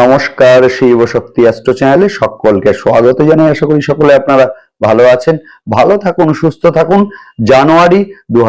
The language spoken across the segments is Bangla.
নমস্কার, শিব শক্তি অ্যাস্ট্রো চ্যানেলে সকলকে স্বাগত জানাই। আশা করি সকলে আপনারা ভালো আছেন, ভালো থাকুন, সুস্থ থাকুন। জানুয়ারি দু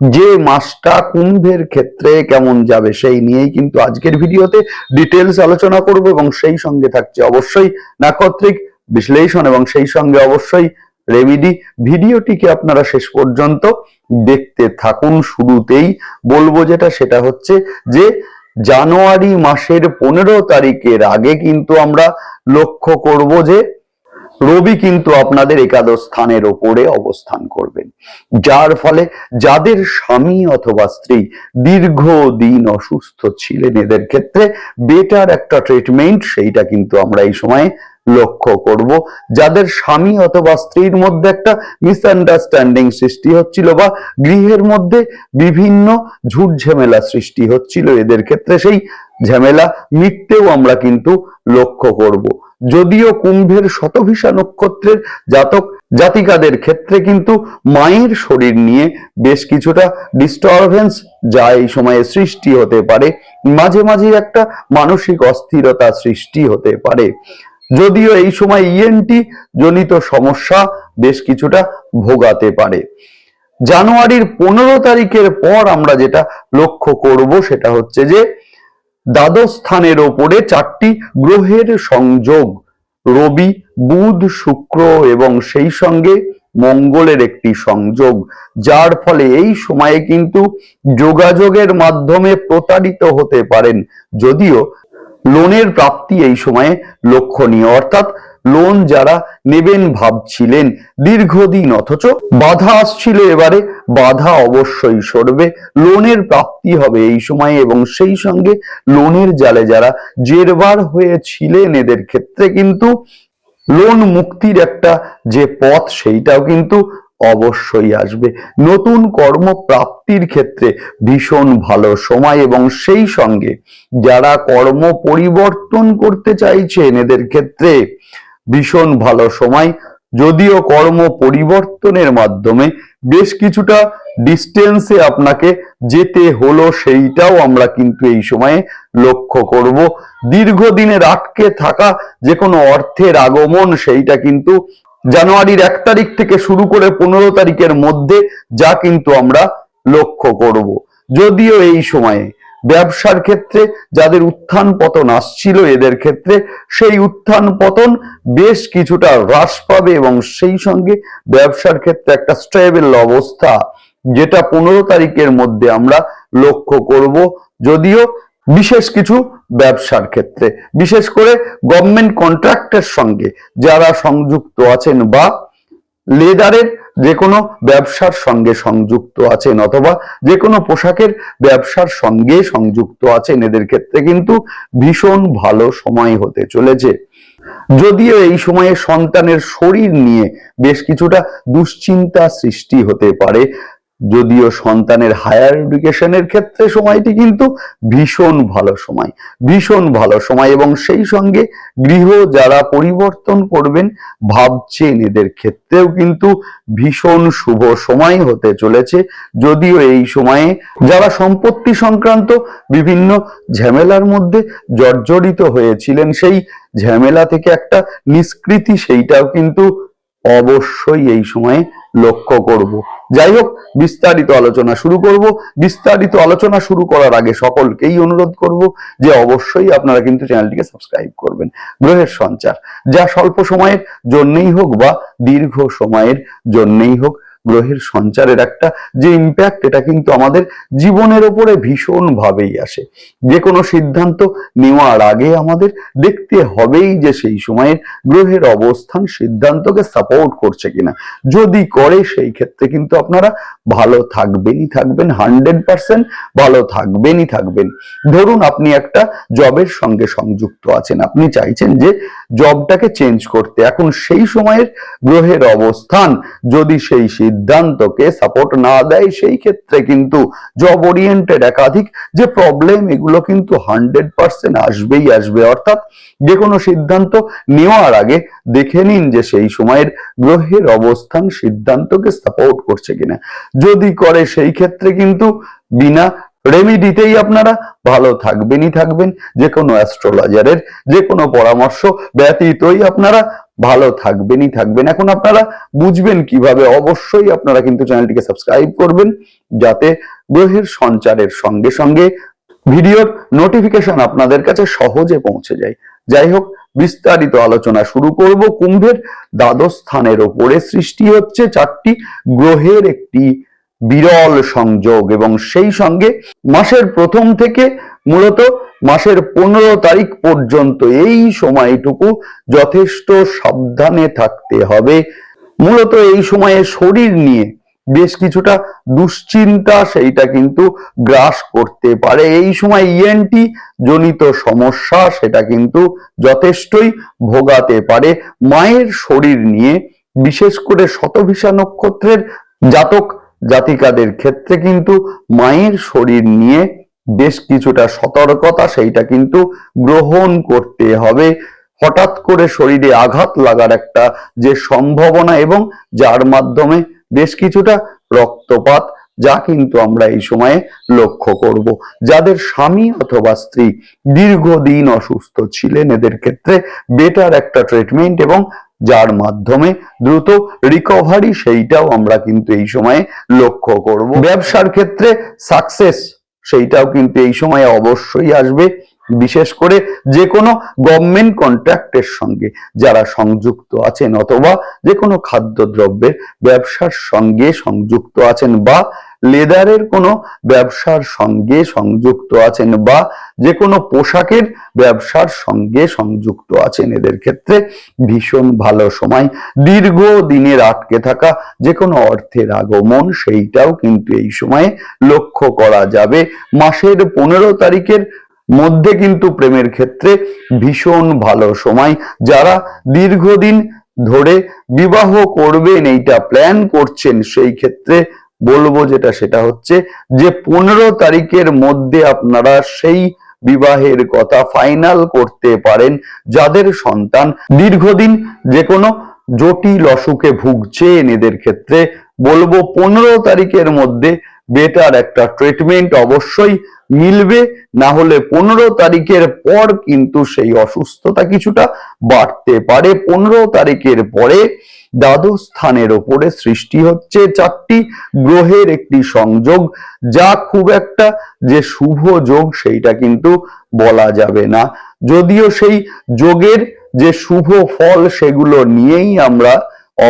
যে মাসটা কুম্ভের ক্ষেত্রে কেমন যাবে সেই নিয়েই কিন্তু আজকের ভিডিওতে ডিটেলস আলোচনা করব এবং সেই সঙ্গে থাকছে অবশ্যই নাক্ষত্রিক বিশ্লেষণ এবং সেই সঙ্গে অবশ্যই রেমিডি। ভিডিওটিকে আপনারা শেষ পর্যন্ত দেখতে থাকুন। শুরুতেই বলব যেটা, সেটা হচ্ছে যে জানুয়ারি মাসের পনেরো তারিখের আগে কিন্তু আমরা লক্ষ্য করব যে রবি কিন্তু আপনাদের একাদশ স্থানের ওপরে অবস্থান করবেন। যার ফলে যাদের স্বামী অথবা স্ত্রী দীর্ঘদিন অসুস্থ ছিলেন, এদের ক্ষেত্রে বেটার একটা ট্রিটমেন্ট সেইটা কিন্তু আমরা এই সময়ে লক্ষ্য করব। যাদের স্বামী অথবা স্ত্রীর মধ্যে একটা মিসআন্ডারস্ট্যান্ডিং সৃষ্টি হচ্ছিল বা গৃহের মধ্যে বিভিন্ন ঝুট ঝামেলা সৃষ্টি হচ্ছিল, এদের ক্ষেত্রে সেই ঝামেলা মিটতেও আমরা কিন্তু লক্ষ্য করব। যদিও কুম্ভের শতভিসা নক্ষত্রের জাতক জাতিকাদের ক্ষেত্রে কিন্তু মায়ের শরীর নিয়ে বেশ কিছুটা ডিস্টারবেন্স যা এই সময়ে সৃষ্টি হতে পারে। মাঝে মাঝে একটা মানসিক অস্থিরতা সৃষ্টি হতে পারে। যদিও এই সময় ইএনটি জনিত সমস্যা বেশ কিছুটা ভোগাতে পারে। জানুয়ারির পনেরো তারিখের পর আমরা যেটা লক্ষ্য করব সেটা হচ্ছে যে, দ্বাদশ স্থানের ওপরে চারটি গ্রহের সংযোগ, রবি, বুধ, শুক্র এবং সেই সঙ্গে মঙ্গলের একটি সংযোগ, যার ফলে এই সময়ে কিন্তু যোগাযোগের মাধ্যমে প্রতারিত হতে পারেন। যদিও লোনের প্রাপ্তি এই সময়ে লক্ষণীয়। অর্থাৎ লোন যারা নেবেন ভাবছিলেন দীর্ঘদিন অথচ বাধা আসছিল এবারে, বাধা অবশ্যই সরবে। লোনের প্রাপ্তি হবে এই সময়ে এবং সেই সঙ্গে লোনের জালে যারা জেরবার হয়েছিলেন এদের ক্ষেত্রে কিন্তু লোন মুক্তির একটা যে পথ, সেইটাও কিন্তু অবশ্যই আসবে। নতুন কর্মপ্রাপ্তির ক্ষেত্রে ভীষণ ভালো সময় এবং সেই সঙ্গে যারা কর্ম পরিবর্তন করতে চাইছেন, এদের ক্ষেত্রে ভীষণ ভালো সময়। যদিও কর্ম পরিবর্তনের মাধ্যমে বেশ কিছুটা ডিস্টেন্সে আপনাকে যেতে হলো, সেইটাও আমরা কিন্তু এই সময়ে লক্ষ্য করব। দীর্ঘদিনের আটকে থাকা যে কোনো অর্থের আগমন, সেইটা কিন্তু জানুয়ারির এক তারিখ থেকে শুরু করে পনেরো তারিখের মধ্যে যা কিন্তু আমরা লক্ষ্য করব। যদিও এই সময়ে ব্যবসার ক্ষেত্রে যাদের উত্থান পতন আসছিল এদের ক্ষেত্রে সেই উত্থান পতন বেশ কিছুটা হ্রাস পাবে এবং সেই সঙ্গে ব্যবসার ক্ষেত্রে একটা স্টেবল অবস্থা যেটা পনেরো তারিখের মধ্যে আমরা লক্ষ্য করব। যদিও বিশেষ কিছু ব্যবসার ক্ষেত্রে। বিশেষ করে গভর্নমেন্ট কন্ট্রাক্টের সঙ্গে যারা সংযুক্ত আছেন বা লেদারের যে কোনো ব্যবসার সঙ্গে সংযুক্ত আছেন অথবা যে কোনো পোশাকের ব্যবসার সঙ্গে সংযুক্ত আছেন, এদের ক্ষেত্রে কিন্তু ভীষণ ভালো সময় হতে চলেছে। যদিও এই সময়ে সন্তানের শরীর নিয়ে বেশ কিছুটা দুশ্চিন্তা সৃষ্টি হতে পারে যদিও সন্তানের হায়ার এডুকেশনের ক্ষেত্রে সময়টি কিন্তু ভীষণ ভালো সময়, ভীষণ ভালো সময় এবং সেই সঙ্গে গৃহ যারা পরিবর্তন করবেন ভাবছেন এদের ক্ষেত্রেও কিন্তু ভীষণ শুভ সময় হতে চলেছে। যদিও এই সময়ে যারা সম্পত্তি সংক্রান্ত বিভিন্ন ঝামেলার মধ্যে জর্জরিত হয়েছিলেন, সেই ঝামেলা থেকে একটা নিষ্কৃতি সেইটাও কিন্তু অবশ্যই এই সময়ে লক্ষ্য করব। যাই হোক, বিস্তারিত আলোচনা শুরু করব। বিস্তারিত আলোচনা শুরু করার আগে সকলকেই অনুরোধ করব যে অবশ্যই আপনারা কিন্তু চ্যানেলটিকে সাবস্ক্রাইব করবেন। গ্রহের সঞ্চার, যা স্বল্প সময়ের জন্যই হোক বা দীর্ঘ সময়ের জন্যই হোক গ্রহের সঞ্চারের একটা যে ইম্প্যাক্ট এটা কিন্তু আমাদের জীবনের উপরে ভীষণ ভাবেই আসে। যে কোনো সিদ্ধান্ত নেওয়ার আগে আমাদের দেখতে হবেই যে সেই সময়ের গ্রহের অবস্থান সিদ্ধান্তকে সাপোর্ট করছে কিনা। যদি করে, সেই ক্ষেত্রে কিন্তু আপনারা ভালো থাকবেনই থাকবেন হান্ড্রেড পার্সেন্ট ভালো থাকবেনই থাকবেন। ধরুন আপনি একটা জবের সঙ্গে সংযুক্ত আছেন, আপনি চাইছেন যে জবটাকে চেঞ্জ করতে। এখন সেই সময়ের গ্রহের অবস্থান যদি সেই সিদ্ধান্তকে সাপোর্ট না দেয়, সেই ক্ষেত্রে কিন্তু জব ওরিয়েন্টেড একাধিক যে প্রবলেম এগুলো কিন্তু হান্ড্রেড পার্সেন্ট আসবেই আসবে। অর্থাৎ যে কোনো সিদ্ধান্ত নেওয়ার আগে দেখে নিন যে সেই সময়ের গ্রহের অবস্থান সিদ্ধান্তকে সাপোর্ট করছে কিনা। যদি করে, সেই ক্ষেত্রে কিন্তু বিনা রেমিডিতেই আপনারা ভালো থাকবেনই থাকবেন। যে কোনো অ্যাস্ট্রোলজারের যে কোনো পরামর্শ ব্যতীতই আপনারা ভালো থাকবেনই থাকবেন। এখন আপনারা বুঝবেন কীভাবে অবশ্যই আপনারা কিন্তু চ্যানেলটিকে সাবস্ক্রাইব করবেন, যাতে গ্রহের সঞ্চারের সঙ্গে সঙ্গে ভিডিওর নোটিফিকেশন আপনাদের কাছে সহজে পৌঁছে যায়। যাই হোক, বিস্তারিত আলোচনা শুরু করব। কুম্ভের দ্বাদশ স্থানের ওপরে সৃষ্টি হচ্ছে চারটি গ্রহের একটি বিরল সংযোগ এবং সেই সঙ্গে মাসের প্রথম থেকে মূলত মাসের পনেরো তারিখ পর্যন্ত এই সময়টুকু যথেষ্ট সাবধানে থাকতে হবে। মূলত এই সময়ে শরীর নিয়ে বেশ কিছুটা দুশ্চিন্তা সেইটা কিন্তু গ্রাস করতে পারে। এই সময় ইএনটি জনিত সমস্যা সেটা কিন্তু যথেষ্টই ভোগাতে পারে। মায়ের শরীর নিয়ে বিশেষ করে শতভিসা নক্ষত্রের জাতক জাতিকাদের ক্ষেত্রে কিন্তু মায়ের শরীর নিয়ে বেশ কিছুটা সতর্কতা সেইটা কিন্তু গ্রহণ করতে হবে। হঠাৎ করে শরীরে আঘাত লাগার একটা যে সম্ভাবনা এবং যার মাধ্যমে বেশ কিছুটা রক্তপাত, যা কিন্তু আমরা এই সময়ে লক্ষ্য করব। যাদের স্বামী অথবা স্ত্রী দীর্ঘদিন অসুস্থ ছিলেন, এদের ক্ষেত্রে বেটার একটা ট্রিটমেন্ট এবং যার মাধ্যমে দ্রুত রিকভারি সেইটাও আমরা কিন্তু এই সময়ে লক্ষ্য করব। ব্যবসার ক্ষেত্রে সাকসেস সেইটাও কিন্তু এই সময়ে অবশ্যই আসবে। বিশেষ করে যে কোনো গভর্নমেন্ট কন্ট্রাক্টের সঙ্গে যারা সংযুক্ত আছেন অথবা যে কোনো খাদ্যদ্রব্যের ব্যবসার সঙ্গে সংযুক্ত আছেন বা লেদারের কোনো ব্যবসার সঙ্গে সংযুক্ত আছেন বা যে কোনো পোশাকের ব্যবসার সঙ্গে সংযুক্ত আছেন, এদের ক্ষেত্রে ভীষণ ভালো সময়। দীর্ঘ দিনের আটকে থাকা যে কোনো অর্থের আগমন, সেইটাও কিন্তু এই সময়ে লক্ষ্য করা যাবে। মাসের পনেরো তারিখের মধ্যে কিন্তু প্রেমের ক্ষেত্রে ভীষণ ভালো সময়। যারা দীর্ঘদিন ধরে বিবাহ করবেন, এইটা প্ল্যান করছেন, সেই ক্ষেত্রে বলব যেটা, সেটা হচ্ছে যে পনেরো তারিখের মধ্যে আপনারা সেই বিবাহের কথা ফাইনাল করতে পারেন যাদের সন্তান দীর্ঘদিন যে কোনো জটিল অসুখে ভুগছেন এদের ক্ষেত্রে। বলব পনেরো তারিখের মধ্যে বেটার একটা ট্রিটমেন্ট অবশ্যই মিলবে, না হলে পনেরো তারিখের পর কিন্তু সেই অসুস্থতা কিছুটা বাড়তে পারে। পনেরো তারিখের পরে দ্বাদশ স্থানের ওপরে সৃষ্টি হচ্ছে চারটি গ্রহের একটি সংযোগ, যা খুব একটা যে শুভ যোগ সেইটা কিন্তু বলা যাবে না। যদিও সেই যোগের যে শুভ ফল সেগুলো নিয়েই আমরা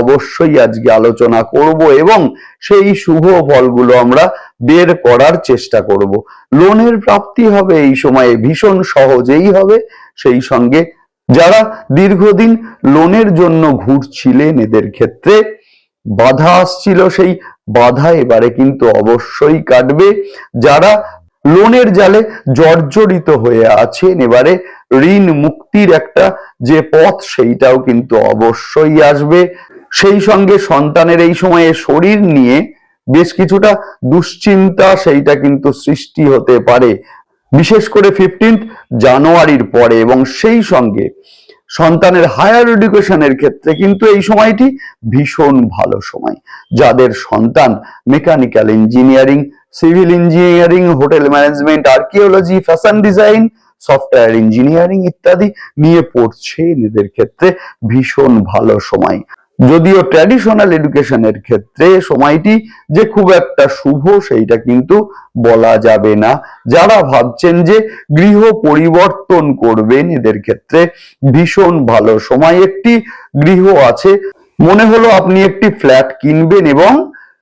অবশ্যই আজকে আলোচনা করব এবং সেই শুভ ফলগুলো আমরা বের করার চেষ্টা করব। লোনের প্রাপ্তি হবে এই সময়ে ভীষণ সহজেই হবে, সেই সঙ্গে যারা দীর্ঘদিন লোনের জন্য ঘুরছিলেন এদের ক্ষেত্রে বাধা আসছিল। সেই বাধা এবারে কিন্তু অবশ্যই কাটবে। যারা লোনের জালে জর্জরিত হয়ে আছেন, এবারে ঋণ মুক্তির একটা যে পথ, সেইটাও কিন্তু অবশ্যই আসবে। সেই সঙ্গে সন্তানের এই সময়ে শরীর নিয়ে বেশ কিছুটা দুশ্চিন্তা, সেইটা কিন্তু সৃষ্টি হতে পারে। বিশেষ করে ফিফটিন্থ জানুয়ারির পরে এবং সেই সঙ্গে সন্তানের হায়ার এডুকেশনের ক্ষেত্রে কিন্তু এই সময়টি ভীষণ ভালো সময়। যাদের সন্তান mechanical engineering civil engineering hotel management archaeology fashion design software engineering ইত্যাদি নিয়ে পড়ছে এদের ক্ষেত্রে ভীষণ ভালো সময়। যদিও ট্র্যাডিশনাল এডুকেশনের ক্ষেত্রে সময়টি যে খুব একটা শুভ সেইটা কিন্তু বলা যাবে না। যারা ভাবছেন যে গৃহ পরিবর্তন করবেন, এদের ক্ষেত্রে ভীষণ ভালো। সময় একটি গৃহ আছে, মনে হলো আপনি একটি ফ্ল্যাট কিনবেন এবং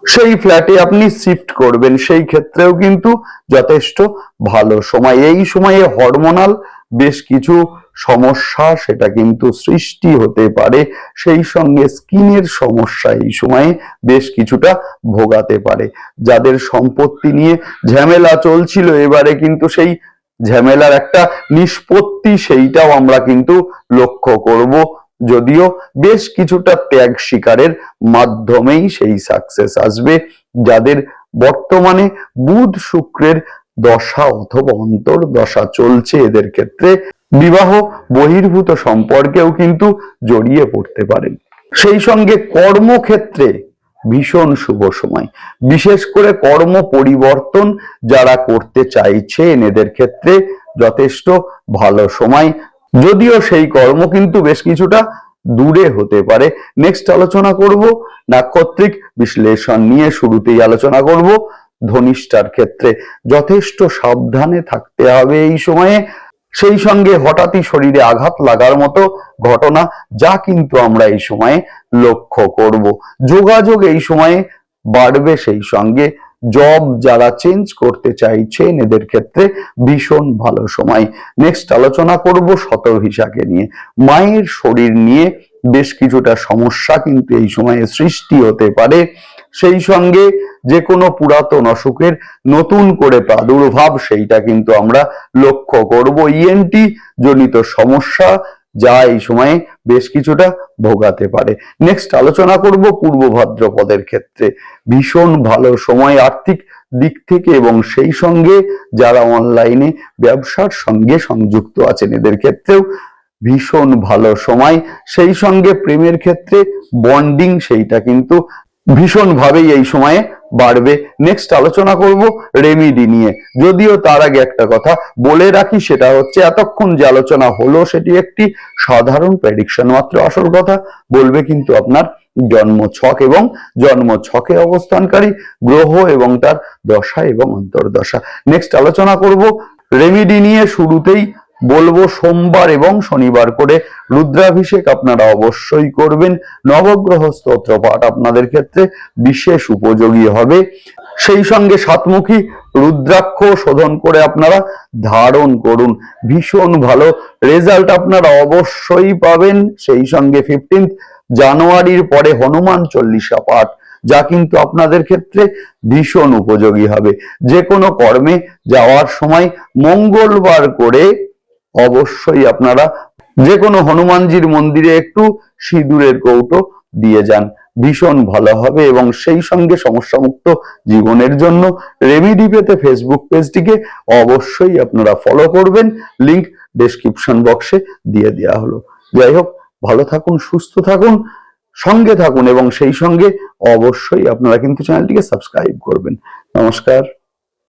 সেই ফ্ল্যাটে আপনি শিফট করবেন। সেই ক্ষেত্রেও কিন্তু যথেষ্ট ভালো। সময়, এই সময়ে হরমোনাল বেশ কিছু সমস্যা, সেটা কিন্তু সৃষ্টি হতে পারে। সেই সঙ্গে স্কিনের সমস্যা এই সময়ে বেশ কিছুটা ভোগাতে পারে। যাদের সম্পত্তি নিয়ে ঝামেলা চলছিল, এবারে কিন্তু সেই ঝামেলার একটা নিষ্পত্তি, সেইটাও আমরা কিন্তু লক্ষ্য করব। যদিও বেশ কিছুটা ত্যাগ শিকারের মাধ্যমেই সেই সাকসেস আসবে। যাদের বর্তমানে বুধ শুক্রের দশা অথবা অন্তর দশা চলছে, এদের ক্ষেত্রে বিবাহ বহির্ভূত সম্পর্কেও কিন্তু জড়িয়ে পড়তে পারেন সেই সঙ্গে কর্মক্ষেত্রে ভীষণ শুভ সময়। বিশেষ করে কর্ম পরিবর্তন যারা করতে চাইছেন, এদের ক্ষেত্রে যথেষ্ট ভালো সময়। যদিও সেই কর্ম কিন্তু বেশ কিছুটা দূরে হতে পারে। নেক্সট আলোচনা করব, নাক্ষত্রিক বিশ্লেষণ নিয়ে শুরুতেই আলোচনা করব। ধনিষ্ঠার ক্ষেত্রে যথেষ্ট সাবধানে থাকতে হবে এই সময়ে। সেই সঙ্গে হঠাৎই শরীরে আঘাত লাগার মতো ঘটনা যা কিন্তু আমরা এই সময়ে লক্ষ্য করব। যোগাযোগ এই সময়ে বাড়বে সেই সঙ্গে। জব যারা চেঞ্জ করতে চাইছেন, এদের ক্ষেত্রে ভীষণ ভালো সময়। নেক্সট আলোচনা করব শতভিসাকে নিয়ে। মায়ের শরীর নিয়ে বেশ কিছুটা সমস্যা কিন্তু এই সময়ে সৃষ্টি হতে পারে। সেই সঙ্গে যে কোনো পুরাতন অসুখের নতুন করে প্রাদুর্ভাব সেইটা কিন্তু আমরা লক্ষ্য করব। ইএনটি জনিত সমস্যা যা এই সময়ে বেশ কিছুটা ভোগাতে পারে। নেক্সট আলোচনা করব পূর্ব ভাদ্রপদের ক্ষেত্রে। ভীষণ ভালো সময় আর্থিক দিক থেকে এবং সেই সঙ্গে যারা অনলাইনে ব্যবসার সঙ্গে সংযুক্ত আছেন এদের ক্ষেত্রেও ভীষণ ভালো সময়। সেই সঙ্গে প্রেমের ক্ষেত্রে বন্ডিং সেইটা কিন্তু ভীষণ ভাবেই এই সময়ে বাড়বে। নেক্সট আলোচনা করব রেমিডি নিয়ে। যদিও তার আগে একটা কথা বলে রাখি, সেটা হচ্ছে এতক্ষণ যে আলোচনা হলো, সেটি একটি সাধারণ প্রেডিকশন মাত্র আসল কথা বলবে কিন্তু আপনার জন্ম ছক এবং জন্ম ছকে অবস্থানকারী গ্রহ এবং তার দশা এবং অন্তর্দশা। নেক্সট আলোচনা করব রেমিডি নিয়ে। শুরুতেই বলব সোমবার এবং শনিবার করে রুদ্রাভিষেক আপনারা অবশ্যই করবেন। নবগ্রহ স্তোত্র পাঠ আপনাদের ক্ষেত্রে বিশেষ উপযোগী হবে। সেই সঙ্গে সাতমুখী রুদ্রাক্ষ শোধন করে আপনারা ধারণ করুন। ভীষণ ভালো রেজাল্ট আপনারা অবশ্যই পাবেন। সেই সঙ্গে ফিফটিন্থ জানুয়ারির পরে হনুমান চল্লিশা পাঠ, যা কিন্তু আপনাদের ক্ষেত্রে ভীষণ উপযোগী হবে। যে কোনো কর্মে যাওয়ার সময় মঙ্গলবার করে অবশ্যই আপনারা যে কোনো হনুমানজির মন্দিরে একটু সিঁদুরের কৌটো দিয়ে যান। ভীষণ ভালো হবে এবং সেই সঙ্গে সমস্যামুক্ত জীবনের জন্য রেমিডি পেতে ফেসবুক পেজটিকে অবশ্যই আপনারা ফলো করবেন। লিংক ডেসক্রিপশন বক্সে দিয়ে দেওয়া হলো। যাই হোক, ভালো থাকুন, সুস্থ থাকুন, সঙ্গে থাকুন এবং সেই সঙ্গে অবশ্যই আপনারা কিন্তু চ্যানেলটিকে সাবস্ক্রাইব করবেন। নমস্কার।